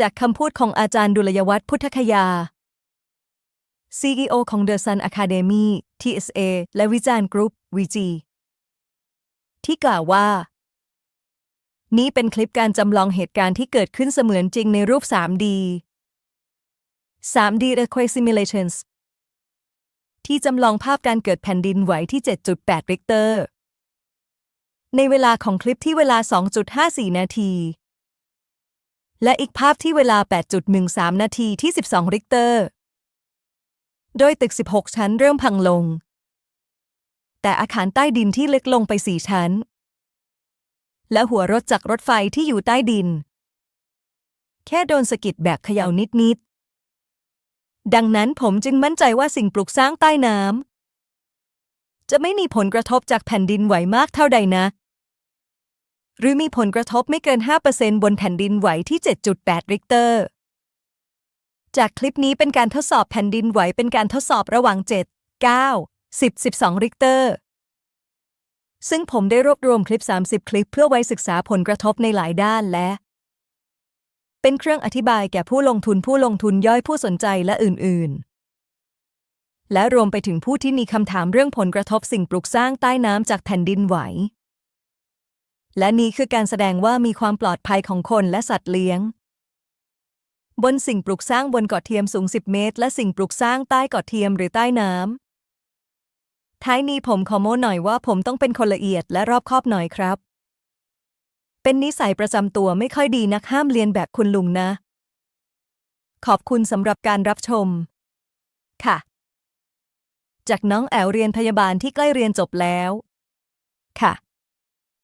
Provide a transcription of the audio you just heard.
จากคำพูดของอาจารย์ดุลยวัฒน์พุทธคยา CEO ของ The Sun Academy TSA และวิจารณ์กรุ๊ป VG ที่กล่าวว่า นี่เป็นคลิปการจำลองเหตุการณ์ที่เกิดขึ้นเสมือนจริงในรูป 3D 3D Earthquake Simulations ที่จำลองภาพการเกิดแผ่นดินไหวที่ 7.8 ริกเตอร์ ในเวลาของคลิปที่เวลา 2.54 นาที และอีกภาพที่เวลา 8.13 นาทีที่ 12 ริกเตอร์ โดยตึก 16 ชั้นเริ่มพังลง แต่อาคารใต้ดินที่เล็กลงไป 4 ชั้น และหัวรถจากรถไฟที่อยู่ใต้ดิน แค่โดนสะกิดแบบเขย่านิด ๆ ดังนั้นผมจึงมั่นใจว่าสิ่งปลูกสร้างใต้น้ำจะไม่มีผลกระทบจากแผ่นดินไหวมากเท่าใดนะ หรือมีผลกระทบไม่เกิน 5%บนแผ่นดินไหวที่ 7.8 ริกเตอร์ จากคลิปนี้เป็นการทดสอบแผ่นดินไหวเป็นการทดสอบระหว่าง 7 9 10 12 ริกเตอร์ ซึ่งผมได้รวบรวมคลิป 30 คลิปเพื่อไว้ศึกษาผลกระทบในหลายด้านและ เป็นเครื่องอธิบายแก่ผู้ลงทุนผู้ลงทุนย่อยผู้สนใจและอื่น ๆและรวมไปถึงผู้ที่มีคำถามเรื่องผลกระทบสิ่งปลูกสร้างใต้น้ำจากแผ่นดินไหว และนี้คือการแสดงว่ามีความปลอดภัยของคนและสัตว์เลี้ยง บนสิ่งปลูกสร้างบนเกาะเทียมสูง 10 เมตร และสิ่งปลูกสร้างใต้เกาะเทียมหรือใต้น้ำท้ายนี้ผมขอโม้หน่อยว่าผมต้องเป็นคนละเอียดและรอบคอบหน่อยครับ เป็นนิสัยประจำตัวไม่ค่อยดีนักห้ามเรียนแบบคุณลุงนะ ขอบคุณสำหรับการรับชม ค่ะ จากน้องแอวเรียนพยาบาลที่ใกล้เรียนจบแล้ว ค่ะ